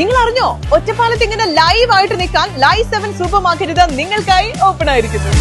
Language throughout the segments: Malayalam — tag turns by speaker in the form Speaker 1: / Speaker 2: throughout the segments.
Speaker 1: നിങ്ങൾ അറിഞ്ഞോ ഒറ്റപ്പാലത്ത് ഇങ്ങനെ ലൈവ് ആയിട്ട് നിൽക്കാൻ ലൈവ് സെവൻ സൂപ്പർ മാർക്കറ്റ് നിങ്ങൾക്കായി ഓപ്പൺ ആയിരിക്കുന്നു.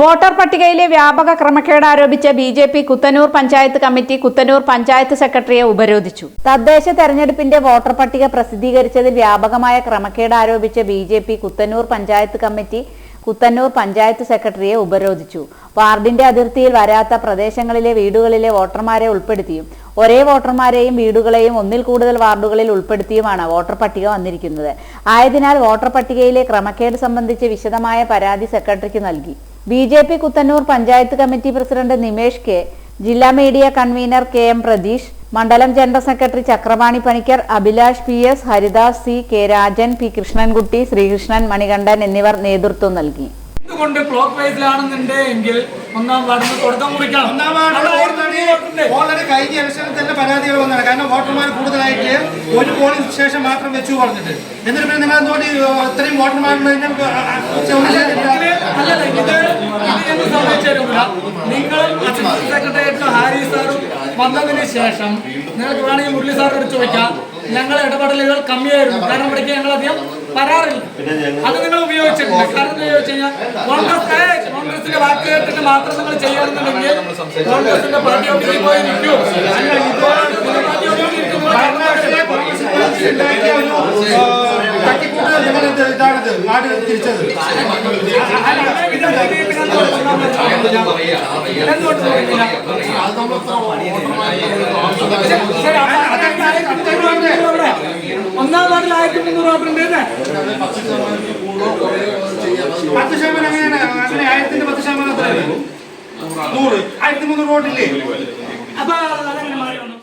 Speaker 2: വോട്ടർ പട്ടികയിലെ വ്യാപക ക്രമക്കേട് ആരോപിച്ച B J P Kuthanur panchayat committee Kuthanur panchayat സെക്രട്ടറിയെ ഉപരോധിച്ചു. തദ്ദേശ തെരഞ്ഞെടുപ്പിന്റെ വോട്ടർ പട്ടിക പ്രസിദ്ധീകരിച്ചതിൽ വ്യാപകമായ ക്രമക്കേട് ആരോപിച്ച B J P Kuthanur panchayat committee Kuthannur panchayat സെക്രട്ടറിയെ ഉപരോധിച്ചു. വാർഡിന്റെ അതിർത്തിയിൽ വരാത്ത പ്രദേശങ്ങളിലെ വീടുകളിലെ വോട്ടർമാരെ ഉൾപ്പെടുത്തിയും ഒരേ വോട്ടർമാരെയും വീടുകളെയും ഒന്നിൽ കൂടുതൽ വാർഡുകളിൽ ഉൾപ്പെടുത്തിയുമാണ് വോട്ടർ പട്ടിക വന്നിരിക്കുന്നത്. ആയതിനാൽ വോട്ടർ പട്ടികയിലെ ക്രമക്കേട് സംബന്ധിച്ച് വിശദമായ പരാതി സെക്രട്ടറിക്ക് നൽകി. B J P Kuthannur panchayat committee president Nimesh K ജില്ലാ media convener K M Pratheesh മണ്ഡലം general secretary Chakrapani Panicker Abhilash P S Haridas C K Rajan P Krishnankutty Sreekrishnan Manikandan എന്നിവർ നേതൃത്വം നൽകി.
Speaker 3: എന്തുകൊണ്ട് ക്ലോക്ക് വൈസിലാണെന്നുണ്ടെങ്കിൽ ഒന്നാം വാർഡിന് തുടക്കം കുറിക്കണം.
Speaker 4: ഓൾറെഡി കഴിഞ്ഞ ഇലക്ഷനിൽ തന്നെ പരാതികൾ വന്നതാണ്. കാരണം വോട്ടർമാർ കൂടുതലായിട്ട് ഒരു പോളിംഗ് സ്റ്റേഷൻ മാത്രം വെച്ചു പറഞ്ഞിട്ട്. എന്നിട്ട് പിന്നെ നിങ്ങൾ എന്തുകൊണ്ട് ഇത്രയും
Speaker 3: വോട്ടർമാരുടെ നിങ്ങൾ സെക്രട്ടേറിയറ്റ് ഹാരി സാറും വന്നതിന് ശേഷം നിങ്ങൾക്ക് വേണമെങ്കിൽ മുരളി സാറിനോട് ചോദിക്കാം. ഞങ്ങൾ ഇടപെടലുകൾ കമ്മിയായിരുന്നു. കാരണം ഇവിടേക്ക് ഞങ്ങൾ അധികം വരാറില്ല. അത് നിങ്ങൾ ഉപയോഗിച്ചിട്ടുണ്ട്. കാരണം എന്താ ചോദിച്ചു കഴിഞ്ഞാൽ കോൺഗ്രസ് ഏയ്, കോൺഗ്രസിന്റെ വാക്ക് കേട്ടിട്ട് മാത്രം നിങ്ങൾ കോൺഗ്രസിന്റെ പാർട്ടി ഓഫീസിൽ പോയി നിൽക്കൂ.
Speaker 4: തിരിച്ചത്
Speaker 3: ഒന്നാം വാർഡിൽ ആയിരത്തി മുന്നൂറ് വോട്ടുണ്ട്
Speaker 4: പത്ത് ശതമാനം എങ്ങനെയാണ്? അങ്ങനെ ആയിരത്തിന്റെ പത്ത് ശതമാനം എത്രയാണ് നൂറ്. ആയിരത്തി മുന്നൂറ് വോട്ടില്ലേ? അപ്പൊ അതെങ്ങനെ മാറിയാണ്